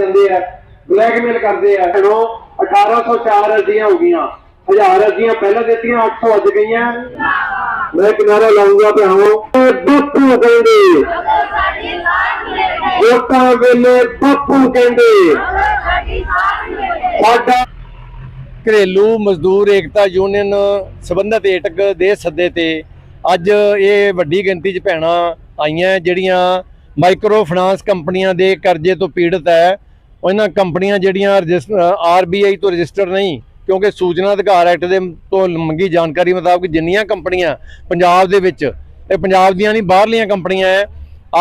ਜਾਂਦੇ ਆ ਬਲੈਕਮੇਲ ਕਰਦੇ ਆ। ਇਹਨੋਂ 1804 ਅਰਜ਼ੀਆਂ ਹੋ ਗਈਆਂ। ਹਜ਼ਾਰ ਅਰਜ਼ੀਆਂ ਪਹਿਲਾਂ ਦਿੱਤੀਆਂ 800 ਅੱਜ ਗਈਆਂ। ਮੈਂ ਕਿਨਾਰਾ ਲਾਉਂਗਾ ਭਰਾਵੋ ਬੱਪੂ ਕਹਿੰਦੇ, ਵੋਟਾਂ ਵੇਲੇ ਬੱਪੂ ਕਹਿੰਦੇ। ਸਾਡਾ ਘਰੇਲੂ ਮਜ਼ਦੂਰ ਏਕਤਾ ਯੂਨੀਅਨ ਸਬੰਧਤ ਏਟਕ ਦੇ ਸੱਦੇ ਤੇ ਅੱਜ ਇਹ ਵੱਡੀ ਗਿਣਤੀ 'ਚ ਭੈਣਾਂ ਆਈਆਂ, ਜਿਹੜੀਆਂ ਮਾਈਕਰੋ ਫਾਈਨਾਂਸ ਕੰਪਨੀਆਂ ਦੇ ਕਰਜ਼ੇ ਤੋਂ ਪੀੜਤ ਹੈ। ਉਹਨਾਂ ਕੰਪਨੀਆਂ ਜਿਹੜੀਆਂ ਆਰਬੀਆਈ ਤੋਂ ਰਜਿਸਟਰ ਨਹੀਂ ਕਿਉਂਕਿ ਸੂਚਨਾ ਅਧਿਕਾਰ ਐਕਟ ਦੇ ਤੋਂ ਮੰਗੀ ਜਾਣਕਾਰੀ ਮੁਤਾਬਕ ਜਿੰਨੀਆਂ ਕੰਪਨੀਆਂ ਪੰਜਾਬ ਦੇ ਵਿੱਚ ਇਹ ਪੰਜਾਬ ਦੀਆਂ ਨਹੀਂ ਬਾਹਰਲੀਆਂ ਕੰਪਨੀਆਂ ਹੈ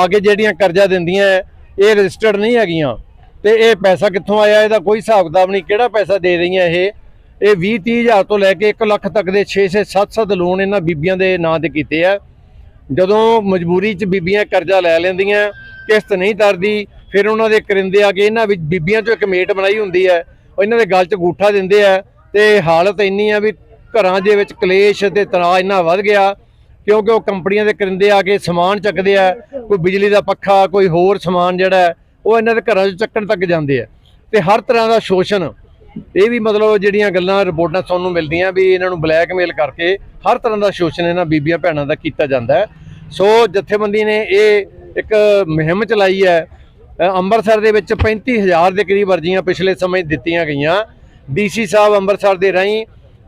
ਕੇ ਜਿਹੜੀਆਂ ਕਰਜ਼ਾ ਦਿੰਦੀਆਂ ਹੈ, ਇਹ ਰਜਿਸਟਰਡ ਨਹੀਂ ਹੈਗੀਆਂ। ਤੇ ਇਹ ਪੈਸਾ ਕਿੱਥੋਂ ਆਇਆ ਇਹਦਾ ਕੋਈ ਹਿਸਾਬ ਕਿਤਾਬ ਨਹੀਂ ਕਿਹੜਾ ਪੈਸਾ ਦੇ ਰਹੀਆਂ ਇਹ? ਇਹ 20 30 ਹਜ਼ਾਰ ਤੋਂ ਲੈ ਕੇ 1 ਲੱਖ ਤੱਕ ਦੇ 6 6 7 7 ਲੋਨ ਇਹਨਾਂ ਬੀਬੀਆਂ ਦੇ ਨਾਂ ਤੇ ਕੀਤੇ ਆ। ਜਦੋਂ ਮਜਬੂਰੀ 'ਚ ਬੀਬੀਆਂ ਕਰਜ਼ਾ ਲੈ ਲੈਂਦੀਆਂ ਕਿਸ਼ਤ ਨਹੀਂ ਤਰਦੀ ਫਿਰ ਉਹਨਾਂ ਦੇ ਕਰਿੰਦੇ ਆ ਕੇ ਇਹਨਾਂ ਵਿੱਚ ਬੀਬੀਆਂ 'ਚੋਂ ਇੱਕ ਮੇਟ ਬਣਾਈ ਹੁੰਦੀ ਹੈ, ਇਹਨਾਂ ਦੇ ਗਲ 'ਚ ਗੂਠਾ ਦਿੰਦੇ ਆ ਤੇ ਹਾਲਤ ਇੰਨੀ ਆ ਵੀ ਘਰਾਂ ਦੇ ਵਿੱਚ ਕਲੇਸ਼ ਤੇ ਤਣਾਅ ਇੰਨਾ ਵੱਧ ਗਿਆ, ਕਿਉਂਕਿ ਉਹ ਕੰਪਨੀਆਂ ਦੇ ਕਰਿੰਦੇ ਆ ਕੇ ਸਮਾਨ ਚੱਕਦੇ ਆ, ਕੋਈ ਬਿਜਲੀ ਦਾ ਪੱਖਾ, ਕੋਈ ਹੋਰ ਸਮਾਨ ਜਿਹੜਾ ਉਹ ਇਹਨਾਂ ਦੇ ਘਰਾਂ 'ਚ ਚੱਕਣ ਤੱਕ ਜਾਂਦੇ ਆ। ਤੇ ਹਰ ਤਰ੍ਹਾਂ ਦਾ ਸ਼ੋਸ਼ਣ, ਇਹ ਵੀ ਮਤਲਬ ਜਿਹੜੀਆਂ ਗੱਲਾਂ, ਰਿਪੋਰਟਾਂ ਤੁਹਾਨੂੰ ਮਿਲਦੀਆਂ ਵੀ ਇਹਨਾਂ ਨੂੰ ਬਲੈਕਮੇਲ ਕਰਕੇ ਹਰ ਤਰ੍ਹਾਂ ਦਾ ਸ਼ੋਸ਼ਣ ਇਹਨਾਂ ਬੀਬੀਆਂ ਭੈਣਾਂ ਦਾ ਕੀਤਾ ਜਾਂਦਾ ਸੋ ਜਥੇਬੰਦੀ ਨੇ ਇਹ ਇੱਕ ਮੁਹਿੰਮ ਚਲਾਈ ਹੈ ਅੰਮ੍ਰਿਤਸਰ ਦੇ ਵਿੱਚ 35000 ਦੇ ਕਰੀਬ ਅਰਜ਼ੀਆਂ ਪਿਛਲੇ ਸਮੇਂ ਦਿੱਤੀਆਂ ਗਈਆਂ। ਡੀਸੀ ਸਾਹਿਬ ਅੰਮ੍ਰਿਤਸਰ ਦੇ ਰਾਹੀਂ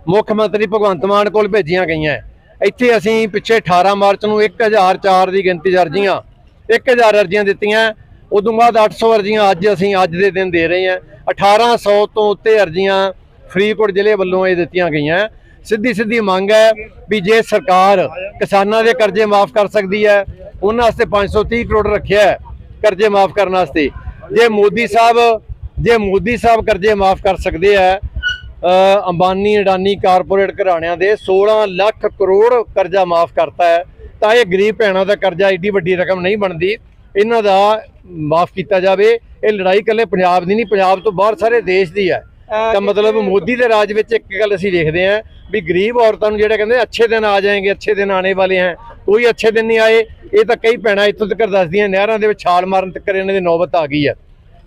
ਮੁੱਖ ਮੰਤਰੀ ਭਗਵੰਤ ਮਾਨ ਕੋਲ ਭੇਜੀਆਂ ਗਈਆਂ। ਇੱਥੇ ਅਸੀਂ ਪਿੱਛੇ 18 ਮਾਰਚ ਨੂੰ 1004 ਦੀ ਗਿਣਤੀ 'ਚ ਅਰਜ਼ੀਆਂ 1000 ਅਰਜ਼ੀਆਂ ਦਿੱਤੀਆਂ। ਉਦੋਂ ਬਾਅਦ 800 ਅਰਜ਼ੀਆਂ ਅੱਜ ਅਸੀਂ ਅੱਜ ਦੇ ਦਿਨ ਦੇ ਰਹੇ ਹਾਂ। 1800 ਤੋਂ ਉੱਤੇ ਅਰਜ਼ੀਆਂ ਫਰੀਦਕੋਟ ਜ਼ਿਲ੍ਹੇ ਵੱਲੋਂ ਇਹ ਦਿੱਤੀਆਂ ਗਈਆਂ। ਸਿੱਧੀ ਸਿੱਧੀ ਮੰਗ ਹੈ ਵੀ ਜੇ ਸਰਕਾਰ ਕਿਸਾਨਾਂ ਦੇ ਕਰਜ਼ੇ ਮਾਫ ਕਰ ਸਕਦੀ ਹੈ, ਉਹਨਾਂ ਵਾਸਤੇ 530 ਕਰੋੜ ਰੱਖਿਆ ਹੈ। ਕਰਜ਼ੇ ਮਾਫ ਕਰਨ ਵਾਸਤੇ। ਜੇ ਮੋਦੀ ਸਾਹਿਬ, ਜੇ ਮੋਦੀ ਸਾਹਿਬ ਕਰਜ਼ੇ ਮਾਫ ਕਰ ਸਕਦੇ ਆ ਅੰਬਾਨੀ, ਅਡਾਨੀ ਕਾਰਪੋਰੇਟ ਘਰਾਣਿਆਂ ਦੇ 16 ਲੱਖ ਕਰੋੜ ਕਰਜ਼ਾ ਮਾਫ ਕਰਤਾ ਹੈ, ਤਾਂ ਇਹ ਗਰੀਬ ਭੈਣਾਂ ਦਾ ਕਰਜ਼ਾ ਏਡੀ ਵੱਡੀ ਰਕਮ ਨਹੀਂ ਬਣਦੀ। ਇਹਨਾਂ ਦਾ ਮਾਫ ਕੀਤਾ ਜਾਵੇ। ਇਹ ਲੜਾਈ ਇਕੱਲੇ ਪੰਜਾਬ ਦੀ ਨਹੀਂ, ਪੰਜਾਬ ਤੋਂ ਬਾਹਰ ਸਾਰੇ ਦੇਸ਼ ਦੀ ਹੈ। ਤਾਂ ਮਤਲਬ ਮੋਦੀ ਦੇ ਰਾਜ ਵਿੱਚ ਇੱਕ ਗੱਲ ਅਸੀਂ ਦੇਖਦੇ ਹਾਂ ਵੀ ਗਰੀਬ ਔਰਤਾਂ ਨੂੰ ਜਿਹੜੇ ਕਹਿੰਦੇ ਅੱਛੇ ਦਿਨ ਆ ਜਾਣਗੇ ਅੱਛੇ ਦਿਨ ਆਣੇ ਵਾਲੇ ਹੈ ਕੋਈ ਅੱਛੇ ਦਿਨ ਨਹੀਂ ਆਏ ਇਹ ਤਾਂ ਕਈ ਭੈਣਾਂ ਇੱਥੋਂ ਤੱਕ ਦੱਸਦੀਆਂ ਨਹਿਰਾਂ ਦੇ ਵਿੱਚ ਛਾਲ ਮਾਰਨ ਤੱਕ ਇਹਨਾਂ ਦੀ ਨੌਬਤ ਆ ਗਈ ਹੈ।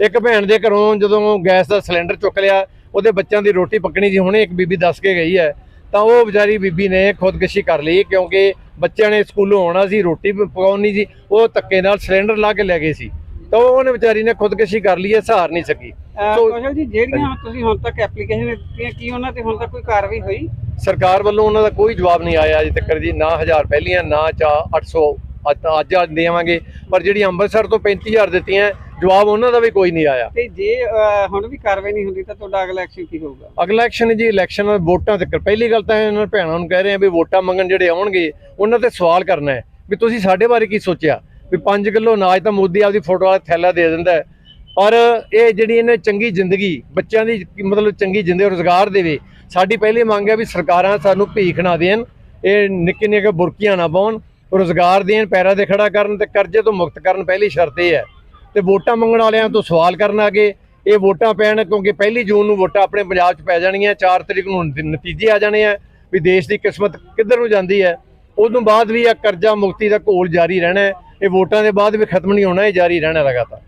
ਇੱਕ ਭੈਣ ਦੇ ਘਰੋਂ ਜਦੋਂ ਗੈਸ ਦਾ ਸਿਲੰਡਰ ਚੁੱਕ ਲਿਆ ਉਹਦੇ ਬੱਚਿਆਂ ਦੀ ਰੋਟੀ ਪੱਕਣੀ ਸੀ ਹੁਣੇ ਇੱਕ ਬੀਬੀ ਦੱਸ ਕੇ ਗਈ ਹੈ। ਤਾਂ ਉਹ ਵਿਚਾਰੀ ਬੀਬੀ ਨੇ ਖੁਦਕੁਸ਼ੀ ਕਰ ਲਈ ਕਿਉਂਕਿ ਬੱਚਿਆਂ ਨੇ ਸਕੂਲੋਂ ਆਉਣਾ ਸੀ ਰੋਟੀ ਪਕਾਉਣੀ ਸੀ ਉਹ ਧੱਕੇ ਨਾਲ ਸਿਲੰਡਰ ਲਾ ਕੇ ਲੈ ਗਏ ਸੀ। ਤਾਂ ਉਹਨੇ ਵਿਚਾਰੀ ਨੇ ਖੁਦਕੁਸ਼ੀ ਕਰ ਲਈ ਹੈ ਸਹਾਰ ਨਹੀਂ ਸਕੀ। ਸੋ- ਕੌਸ਼ਲ ਜੀ ਜਿਹੜੀਆਂ ਤੁਸੀਂ ਹੁਣ ਤੱਕ ਐਪਲੀਕੇਸ਼ਨ ਦਿੱਤੀਆਂ ਕੀ ਉਹਨਾਂ ਤੇ ਹੁਣ ਤੱਕ ਕੋਈ ਕਾਰਵਾਈ ਹੋਈ? ਸਰਕਾਰ ਵੱਲੋਂ ਉਹਨਾਂ ਦਾ ਕੋਈ ਜਵਾਬ ਨਹੀਂ ਆਇਆ ਅਜੇ ਤੱਕ ਜੀ ਨਾ 1000 ਪਹਿਲੀਆਂ ਨਾ ਚਾ 800 ਅੱਜ ਅੱਜ ਦੇਵਾਂਗੇ ਪਰ ਜਿਹੜੀ ਅੰਮ੍ਰਿਤਸਰ ਤੋਂ 35000 ਦਿੱਤੀਆਂ ਜਵਾਬ ਉਹਨਾਂ ਦਾ ਵੀ ਕੋਈ ਨਹੀਂ ਆਇਆ। ਤੇ ਜੇ ਹੁਣ ਵੀ ਕਾਰਵਾਈ ਨਹੀਂ ਹੁੰਦੀ ਤਾਂ ਤੁਹਾਡਾ ਅਗਲਾ ਐਕਸ਼ਨ ਕੀ ਹੋਊਗਾ? ਅਗਲਾ ਐਕਸ਼ਨ ਜੀ ਇਲੈਕਸ਼ਨ ਵੋਟਾਂ ਤੱਕ। ਪਹਿਲੀ ਗੱਲ ਤਾਂ ਇਹਨਾਂ ਭੈਣਾਂ ਨੂੰ ਕਹਿ ਰਹੇ ਆ ਵੀ ਵੋਟਾਂ ਮੰਗਣ ਜਿਹੜੇ ਆਉਣਗੇ ਉਹਨਾਂ ਤੇ ਸਵਾਲ ਕਰਨਾ ਹੈ ਵੀ ਤੁਸੀਂ ਸਾਡੇ ਬਾਰੇ ਕੀ ਸੋਚਿਆ? ਵੀ 5 ਕਿਲੋ ਅਨਾਜ ਤਾਂ ਮੋਦੀ ਆਪਦੀ ਫੋਟੋ ਵਾਲਾ ਥੈਲਾ ਦੇ ਦਿੰਦਾ ਹੈ। ਔਰ ਇਹ ਜਿਹੜੀ ਇਹਨੇ ਚੰਗੀ ਜ਼ਿੰਦਗੀ, ਬੱਚਿਆਂ ਦੀ ਮਤਲਬ ਚੰਗੀ ਜ਼ਿੰਦਗੀ, ਰੋਜ਼ਗਾਰ ਦੇਵੇ, ਸਾਡੀ ਪਹਿਲੀ ਮੰਗ ਹੈ ਵੀ ਸਰਕਾਰਾਂ ਸਾਨੂੰ ਭੀਖ ਨਾ ਦੇਣ, ਇਹ ਨਿੱਕੇ ਨਿੱਕੇ ਬੁਰਕੀਆਂ ਨਾ ਪਾਉਣ, ਰੋਜ਼ਗਾਰ ਦੇਣ, ਪੈਰਾਂ ਤੇ ਖੜਾ ਕਰਨ ਤੇ ਕਰਜ਼ੇ ਤੋਂ ਮੁਕਤ ਕਰਨ ਪਹਿਲੀ ਸ਼ਰਤ ਇਹ ਹੈ। ਤੇ ਵੋਟਾਂ ਮੰਗਣ ਵਾਲਿਆਂ ਤੋਂ ਸਵਾਲ ਕਰਨ ਆਗੇ ਇਹ ਵੋਟਾਂ ਪੈਣ ਕਿਉਂਕਿ ਪਹਿਲੀ ਜੂਨ ਨੂੰ ਵੋਟਾਂ ਆਪਣੇ ਪੰਜਾਬ 'ਚ ਪੈ ਜਾਣਗੀਆਂ 4 ਤਰੀਕ ਨੂੰ ਨਤੀਜੇ ਆ ਜਾਣੇ ਆ, ਵੀ ਦੇਸ਼ ਦੀ ਕਿਸਮਤ ਕਿੱਧਰ ਨੂੰ ਜਾਂਦੀ ਹੈ। ਉਦੋਂ ਬਾਅਦ ਵੀ ਇਹ ਕਰਜ਼ਾ ਮੁਕਤੀ ਦਾ ਘੋਲ ਜਾਰੀ ਰਹਿਣਾ ਹੈ। ਇਹ ਵੋਟਾਂ ਦੇ ਬਾਅਦ ਵੀ ਖਤਮ ਨਹੀਂ ਹੋਣਾ ਇਹ ਜਾਰੀ ਰਹਿਣਾ ਲਗਾਤਾਰ।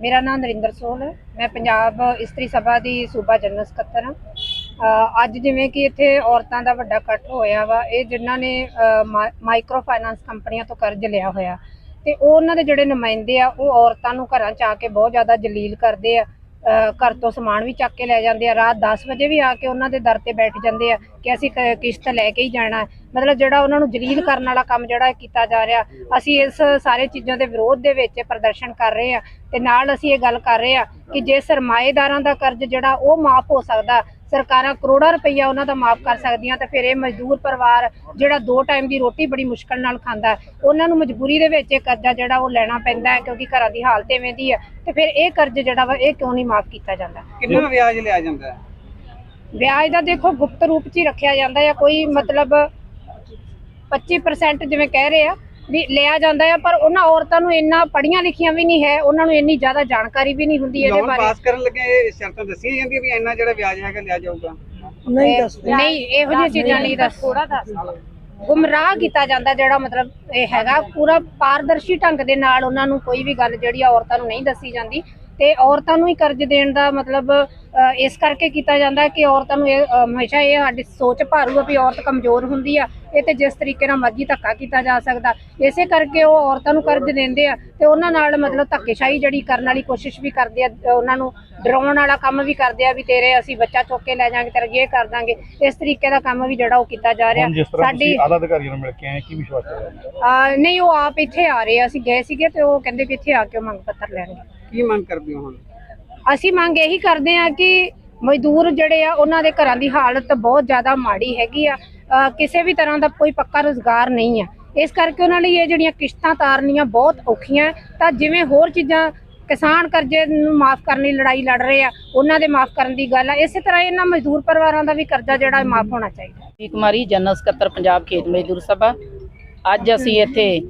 ਮੇਰਾ ਨਾਮ ਨਰਿੰਦਰ ਸੋਹਲ ਹੈ। ਮੈਂ ਪੰਜਾਬ ਇਸਤਰੀ ਸਭਾ ਦੀ ਸੂਬਾ ਜਨਰਲ ਸਕੱਤਰ ਹਾਂ। ਅੱਜ ਜਿਵੇਂ ਕਿ ਇੱਥੇ ਔਰਤਾਂ ਦਾ ਵੱਡਾ ਇਕੱਠ ਹੋਇਆ ਵਾ ਇਹ ਜਿਨ੍ਹਾਂ ਨੇ ਅ, ਮਾ- ਮਾਈਕਰੋ ਫਾਈਨਾਂਸ ਕੰਪਨੀਆਂ ਤੋਂ ਕਰਜ਼ ਲਿਆ ਹੋਇਆ। ਤੇ ਉਹਨਾਂ ਦੇ ਜਿਹੜੇ ਨੁਮਾਇੰਦੇ ਆ ਉਹ ਔਰਤਾਂ ਨੂੰ ਘਰਾਂ ਚ ਆ ਕੇ ਬਹੁਤ ਜ਼ਿਆਦਾ ਜਲੀਲ ਕਰਦੇ ਆ। ਘਰ ਤੋਂ ਸਮਾਨ ਵੀ ਚੱਕ ਕੇ ਲੈ ਜਾਂਦੇ ਆ। ਰਾਤ 10 ਵਜੇ ਵੀ ਆ ਕੇ ਉਹਨਾਂ ਦੇ ਦਰ ਤੇ ਬੈਠ ਜਾਂਦੇ ਆ ਕਿ ਅਸੀਂ ਕਿਸ਼ਤ ਲੈ ਕੇ ਹੀ ਜਾਣਾ। ਮਤਲਬ ਜਿਹੜਾ ਉਹਨਾਂ ਨੂੰ ਜਲੀਲ ਕਰਨ ਵਾਲਾ ਕੰਮ ਜਿਹੜਾ ਕੀਤਾ ਜਾ ਰਿਹਾ, ਅਸੀਂ ਇਸ ਸਾਰੇ ਚੀਜ਼ਾਂ ਦੇ ਵਿਰੋਧ ਦੇ ਵਿੱਚ ਪ੍ਰਦਰਸ਼ਨ ਕਰ ਰਹੇ ਆ। ਤੇ ਨਾਲ ਅਸੀਂ ਇਹ ਗੱਲ ਕਰ ਰਹੇ ਆ ਕਿ ਜੇ ਸਰਮਾਏਦਾਰਾਂ ਦਾ ਕਰਜ਼ ਜਿਹੜਾ ਉਹ ਮਾਫ ਹੋ ਸਕਦਾ ਸਰਕਾਰਾਂ ਕਰੋੜਾਂ ਰੁਪਈਆ ਉਹਨਾਂ ਦਾ ਮਾਫ ਕਰ ਸਕਦੀਆਂ ਤੇ ਫਿਰ ਇਹ ਮਜ਼ਦੂਰ ਪਰਿਵਾਰ ਜਿਹੜਾ ਦੋ ਟਾਈਮ ਦੀ ਰੋਟੀ ਬੜੀ ਮੁਸ਼ਕਲ ਨਾਲ ਖਾਂਦਾ ਉਹਨਾਂ ਨੂੰ ਮਜਬੂਰੀ ਦੇ ਵਿੱਚ ਇਹ ਕਰਜ਼ਾ ਜਿਹੜਾ ਉਹ ਲੈਣਾ ਪੈਂਦਾ ਕਿਉਂਕਿ ਘਰਾਂ ਦੀ ਹਾਲਤ ਐਵੇਂ ਦੀ ਹੈ ਤੇ ਫਿਰ ਇਹ ਕਰਜ਼ ਜਿਹੜਾ ਵਾ ਇਹ ਕਿਉਂ ਨਹੀਂ ਮਾਫ ਕੀਤਾ ਜਾਂਦਾ? ਕਿੰਨਾ ਵਿਆਜ ਲਿਆ ਜਾਂਦਾ ਹੈ? ਵਿਆਜ ਦਾ ਦੇਖੋ ਗੁਪਤ ਰੂਪ 'ਚ ਹੀ ਰੱਖਿਆ ਜਾਂਦਾ ਹੈ ਕੋਈ ਮਤਲਬ 25% ਜਿਵੇਂ ਕਹਿ ਰਹੇ ਆ ਵੀ ਲਿਆ ਜਾਂਦਾ ਹੈ ਪਰ ਉਹਨਾਂ ਔਰਤਾਂ ਨੂੰ ਇੰਨਾ ਪੜੀਆਂ ਲਿਖੀਆਂ ਵੀ ਨਹੀਂ ਹੈ ਉਹਨਾਂ ਨੂੰ ਇੰਨੀ ਜ਼ਿਆਦਾ ਜਾਣਕਾਰੀ ਵੀ ਨਹੀਂ ਹੁੰਦੀ ਇਹਦੇ ਲੋਨ ਬਾਰੇ। ਪਾਸ ਕਰਨ ਲੱਗੇ ਇਹ ਸ਼ਰਤਾਂ ਦੱਸੀਆਂ ਜਾਂਦੀਆਂ ਵੀ ਇੰਨਾ ਜਿਹੜਾ ਵਿਆਜ ਹੈਗਾ ਲਿਆ ਜਾਊਗਾ। ਨਹੀਂ ਨਹੀਂ ਇਹੋ ਜਿਹੀ ਚੀਜ਼ਾਂ ਨਹੀਂ ਦੱਸ ਥੋੜਾ ਦੱਸ ਗੁੰਮਰਾਹ ਕੀਤਾ ਜਾਂਦਾ ਜਿਹੜਾ ਮਤਲਬ ਇਹ ਹੈਗਾ ਪੂਰਾ ਪਾਰਦਰਸ਼ੀ ਢੰਗ ਦੇ ਨਾਲ ਉਹਨਾਂ ਨੂੰ ਕੋਈ ਵੀ ਗੱਲ ਜਿਹੜੀ ਆ ਔਰਤਾਂ ਨੂੰ ਨਹੀਂ ਦੱਸੀ ਜਾਂਦੀ। ਤੇ ਔਰਤਾਂ ਨੂੰ ਹੀ ਕਰਜ਼ ਦੇਣ ਦਾ ਮਤਲਬ ਇਸ ਕਰਕੇ ਕੀਤਾ ਜਾਂਦਾ ਕਿ ਔਰਤਾਂ ਨੂੰ ਇਹ ਹਮੇਸ਼ਾ ਇਹ ਸਾਡੀ ਸੋਚ ਭਾਰੂ ਆ ਵੀ ਔਰਤ ਕਮਜ਼ੋਰ ਹੁੰਦੀ ਆ ਇਹ ਤੇ ਜਿਸ ਤਰੀਕੇ ਨਾਲ ਮਰਜ਼ੀ ਧੱਕਾ ਕੀਤਾ ਜਾ ਸਕਦਾ। ਇਸੇ ਕਰਕੇ ਉਹ ਔਰਤਾਂ ਨੂੰ ਕਰਜ਼ ਦਿੰਦੇ ਆ ਤੇ ਉਹਨਾਂ ਨਾਲ ਮਤਲਬ ਧੱਕੇਸ਼ਾਹੀ ਜਿਹੜੀ ਕਰਨ ਵਾਲੀ ਕੋਸ਼ਿਸ਼ ਵੀ ਕਰਦੇ ਆ ਉਹਨਾਂ ਨੂੰ ਡਰਾਉਣ ਵਾਲਾ ਕੰਮ ਵੀ ਕਰਦੇ ਆ ਵੀ ਤੇਰੇ ਅਸੀਂ ਬੱਚਾ ਚੁੱਕ ਕੇ ਲੈ ਜਾਾਂਗੇ ਤੇਰਾ ਇਹ ਕਰ ਦਾਂਗੇ। ਇਸ ਤਰੀਕੇ ਦਾ ਕੰਮ ਵੀ ਜਿਹੜਾ ਉਹ ਕੀਤਾ ਜਾ ਰਿਹਾ। ਸਾਡੀ ਆਲਾ ਅਧਿਕਾਰੀਆਂ ਨੂੰ ਮਿਲ ਕੇ ਆਏ ਕੀ ਵਿਸ਼ਵਾਸ ਹੈ? ਆ ਨਹੀਂ ਉਹ ਆਪ ਇੱਥੇ ਆ ਰਹੇ ਆ ਅਸੀਂ ਗਏ ਸੀਗੇ ਤੇ ਉਹ ਕਹਿੰਦੇ ਵੀ ਇੱਥੇ ਆ ਕੇ ਮੰਗ ਪੱਤਰ ਲੈਣਗੇ। ਕੀ ਮੰਗ ਕਰਦੇ ਹੋ ਹੁਣ? ਅਸੀਂ ਮੰਗ ਇਹੀ ਕਰਦੇ ਆ ਕਿ ਮਜ਼ਦੂਰ ਜਿਹੜੇ ਆ ਉਹਨਾਂ ਦੇ ਘਰਾਂ ਦੀ ਹਾਲਤ ਬਹੁਤ ਜ਼ਿਆਦਾ ਮਾੜੀ ਹੈਗੀ ਆ। ਅ, ਕਿਸੇ ਵੀ ਤਰ੍ਹਾਂ ਦਾ ਕੋਈ ਪੱਕਾ ਰੋਜ਼ਗਾਰ ਨਹੀਂ ਆ। ਇਸ ਕਰਕੇ ਉਹਨਾਂ ਲਈ ਇਹ ਜਿਹੜੀਆਂ ਕਿਸ਼ਤਾਂ ਤਾਰਨੀਆਂ ਬਹੁਤ ਔਖੀਆਂ। ਤਾਂ ਜਿਵੇਂ ਹੋਰ ਚੀਜ਼ਾਂ ਕਿਸਾਨ ਕਰਜ਼ੇ ਨੂੰ ਮਾਫ ਕਰਨ ਲਈ ਲੜਾਈ ਲੜ ਰਹੇ ਆ ਉਹਨਾਂ ਦੇ ਮਾਫ ਕਰਨ ਦੀ ਗੱਲ ਆ। ਇਸੇ ਤਰ੍ਹਾਂ ਇਹਨਾਂ ਮਜ਼ਦੂਰ ਪਰਿਵਾਰਾਂ ਦਾ ਵੀ ਕਰਜ਼ਾ ਜਿਹੜਾ ਮਾਫ ਹੋਣਾ ਚਾਹੀਦਾ। ਜੀ ਕੁਮਾਰੀ ਜਨਰਲ ਸਕੱਤਰ ਪੰਜਾਬ ਖੇਤ ਮਜ਼ਦੂਰ ਸਭਾ। ਅੱਜ ਅਸੀਂ ਇੱਥੇ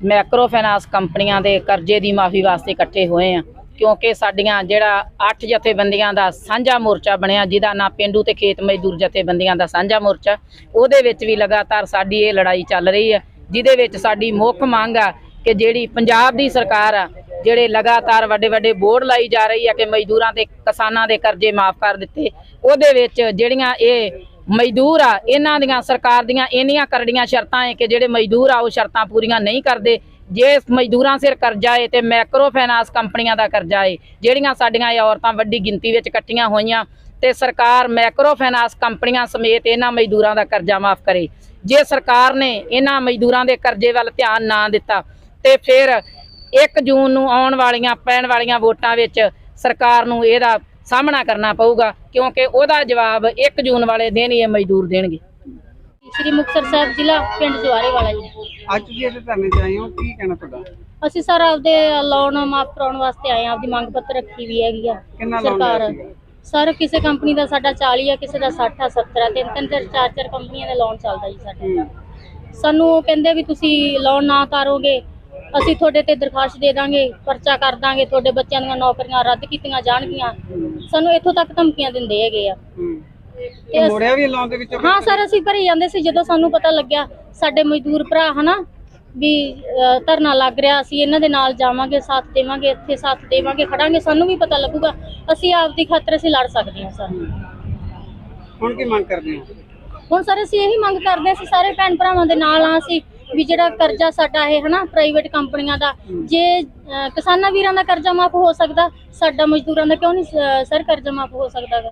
ਮੈਕਰੋ ਫਾਈਨਾਂਸ ਕੰਪਨੀਆਂ ਦੇ ਕਰਜ਼ੇ ਦੀ ਮਾਫੀ ਵਾਸਤੇ ਇਕੱਠੇ ਹੋਏ ਆ, ਕਿਉਂਕਿ ਸਾਡੀਆਂ ਜਿਹੜਾ ਅੱਠ ਜਥੇਬੰਦੀਆਂ ਦਾ ਸਾਂਝਾ ਮੋਰਚਾ ਬਣਿਆ, ਜਿਹਦਾ ਨਾਂ ਪਿੰਡੂ ਤੇ ਖੇਤ ਮਜ਼ਦੂਰ ਜਥੇਬੰਦੀਆਂ ਦਾ ਸਾਂਝਾ ਮੋਰਚਾ, ਉਹਦੇ ਵਿੱਚ ਵੀ ਲਗਾਤਾਰ ਸਾਡੀ ਇਹ ਲੜਾਈ ਚੱਲ ਰਹੀ ਹੈ ਜਿਹਦੇ ਵਿੱਚ ਸਾਡੀ ਮੁੱਖ ਮੰਗ ਆ ਕਿ ਜਿਹੜੀ ਪੰਜਾਬ ਦੀ ਸਰਕਾਰ ਆ, ਜਿਹੜੇ ਲਗਾਤਾਰ ਵੱਡੇ ਵੱਡੇ ਬੋਰਡ ਲਾਈ ਜਾ ਰਹੀ ਆ ਕਿ ਮਜ਼ਦੂਰਾਂ ਤੇ ਕਿਸਾਨਾਂ ਦੇ ਕਰਜ਼ੇ ਮਾਫ ਕਰ ਦਿੱਤੇ, ਉਹਦੇ ਵਿੱਚ ਜਿਹੜੀਆਂ ਇਹ ਮਜ਼ਦੂਰ ਆ, ਇਹਨਾਂ ਦੀਆਂ ਸਰਕਾਰ ਦੀਆਂ ਇੰਨੀਆਂ ਕਰੜੀਆਂ ਸ਼ਰਤਾਂ ਹੈ ਕਿ ਜਿਹੜੇ ਮਜ਼ਦੂਰ ਆ, ਉਹ ਸ਼ਰਤਾਂ ਪੂਰੀਆਂ ਨਹੀਂ ਕਰਦੇ। ਜੇ ਮਜ਼ਦੂਰਾਂ ਸਿਰ ਕਰਜ਼ਾ ਏ ਤੇ ਮੈਕਰੋ ਫਾਈਨਾਂਸ ਕੰਪਨੀਆਂ ਦਾ ਕਰਜ਼ਾ ਏ, ਜਿਹੜੀਆਂ ਸਾਡੀਆਂ ਇਹ ਔਰਤਾਂ ਵੱਡੀ ਗਿਣਤੀ ਵਿੱਚ ਇਕੱਠੀਆਂ ਹੋਈਆਂ, ਤੇ ਸਰਕਾਰ ਮੈਕਰੋ ਫਾਈਨਾਂਸ ਕੰਪਨੀਆਂ ਸਮੇਤ ਇਹਨਾਂ ਮਜ਼ਦੂਰਾਂ ਦਾ ਕਰਜ਼ਾ ਮਾਫ ਕਰੇ। ਜੇ ਸਰਕਾਰ ਨੇ ਇਹਨਾਂ ਮਜ਼ਦੂਰਾਂ ਦੇ ਕਰਜ਼ੇ ਵੱਲ ਧਿਆਨ ਨਾ ਦਿੱਤਾ, ਤੇ ਫਿਰ 1 ਜੂਨ ਨੂੰ ਆਉਣ ਵਾਲੀਆਂ, ਪੈਣ ਵਾਲੀਆਂ ਵੋਟਾਂ ਵਿੱਚ ਸਰਕਾਰ ਨੂੰ ਇਹਦਾ ਸਾਹਮਣਾ ਕਰਨਾ ਪਊਗਾ ਕਿਉਂਕਿ ਉਹਦਾ ਜਵਾਬ 1 ਜੂਨ ਵਾਲੇ ਦਿਨ ਹੀ ਮਜ਼ਦੂਰ ਦੇਣਗੇ। ਸ੍ਰੀ ਮੁਕਤਸਰ ਸਾਹਿਬ ਜ਼ਿਲ੍ਹਾ ਪਿੰਡ ਜਵਾਰੇ ਵਾਲਾ ਜੀ। ਅੱਜ ਤੁਸੀਂ ਇਹਦੇ ਧਰਨੇ ਤੇ ਆਏ ਹੋ ਕੀ ਕਹਿਣਾ ਤੁਹਾਡਾ? ਅਸੀਂ ਸਰ ਆਪਦੇ ਲੋਨ ਮਾਫ ਕਰਾਉਣ ਵਾਸਤੇ ਆਏ ਹਾਂ ਆਪਦੀ ਮੰਗ ਪੱਤਰ ਰੱਖੀ ਵੀ ਹੈਗੀ ਆ। ਕਿੰਨਾ ਲੋਨ ਲਿਆ ਸਰਕਾਰ ਸਰ ਕਿਸੇ ਕੰਪਨੀ ਦਾ ਸਾਡਾ 40 ਆ ਕਿਸੇ ਦਾ 60 ਆ 70 ਆ ਤਿੰਨ ਤਿੰਨ ਚਾਰ ਚਾਰ ਚਾਰ ਕੰਪਨੀਆਂ ਦਾ ਲੋਨ ਚੱਲਦਾ ਜੀ ਸਾਡਾ। ਸਾਨੂੰ ਉਹ ਕਹਿੰਦੇ ਵੀ ਤੁਸੀਂ ਲੋਨ ਨਾ ਕਰੋਗੇ ਅਸੀਂ ਤੁਹਾਡੇ ਤੇ ਦਰਖਾਸਤ ਦੇ ਦਾਂਗੇ ਪਰਚਾ ਕਰ ਦਾਂਗੇ ਤੁਹਾਡੇ ਬੱਚਿਆਂ ਦੀਆਂ ਨੌਕਰੀਆਂ ਰੱਦ ਕੀਤੀਆਂ ਜਾਣਗੀਆਂ। ਸਾਨੂੰ ਇੱਥੋਂ ਤੱਕ ਧਮਕੀਆਂ ਦਿੰਦੇ ਹੈਗੇ ਆ। ਤੇ ਅਸੀਂ- ਮੋੜਿਆ ਵੀ ਲੋਨ ਦੇ ਵਿੱਚੋਂ ਹਾਂ ਸਰ ਅਸੀਂ ਭਰੀ ਜਾਂਦੇ ਸੀ ਜਦੋਂ ਸਾਨੂੰ ਪਤਾ ਲੱਗਿਆ ਸਾਡੇ ਮਜ਼ਦੂਰ ਭਰਾ ਹਨਾ ਵੀ ਅਹ, ਧਰਨਾ ਲੱਗ ਰਿਹਾ ਅਸੀਂ ਇਹਨਾਂ ਦੇ ਨਾਲ ਜਾਵਾਂਗੇ ਸਾਥ ਦੇਵਾਂਗੇ ਇੱਥੇ ਸਾਥ ਦੇਵਾਂਗੇ ਖੜਾਂਗੇ ਸਾਨੂੰ ਵੀ ਪਤਾ ਲੱਗੂਗਾ ਅਸੀਂ ਆਪਦੀ ਖਾਤਰ ਅਸੀਂ ਲੜ ਸਕਦੇ ਹਾਂ ਸਰ। ਹੁਣ ਕੀ ਮੰਗ ਕਰਦੇ ਹੋ? ਹੁਣ ਸਰ ਅਸੀਂ ਇਹੀ ਮੰਗ ਕਰਦੇ ਹਾਂ ਅਸੀਂ ਸਾਰੇ ਭੈਣ ਭਰਾਵਾਂ ਦੇ ਨਾਲ ਆ ਅਸੀਂ ਵੀ ਜਿਹੜਾ ਕਰਜ਼ਾ ਸਾਡਾ ਇਹ ਹਨਾ ਪ੍ਰਾਈਵੇਟ ਕੰਪਨੀਆਂ ਦਾ ਜੇ ਅਹ, ਕਿਸਾਨਾਂ ਵੀਰਾਂ ਦਾ ਕਰਜ਼ਾ ਮਾਫ ਹੋ ਸਕਦਾ ਸਾਡਾ ਮਜ਼ਦੂਰਾਂ ਦਾ ਕਿਉਂ ਨਹੀਂ ਸ- ਸਰ ਕਰਜ਼ਾ ਮਾਫ ਹੋ ਸਕਦਾ ਗਾ?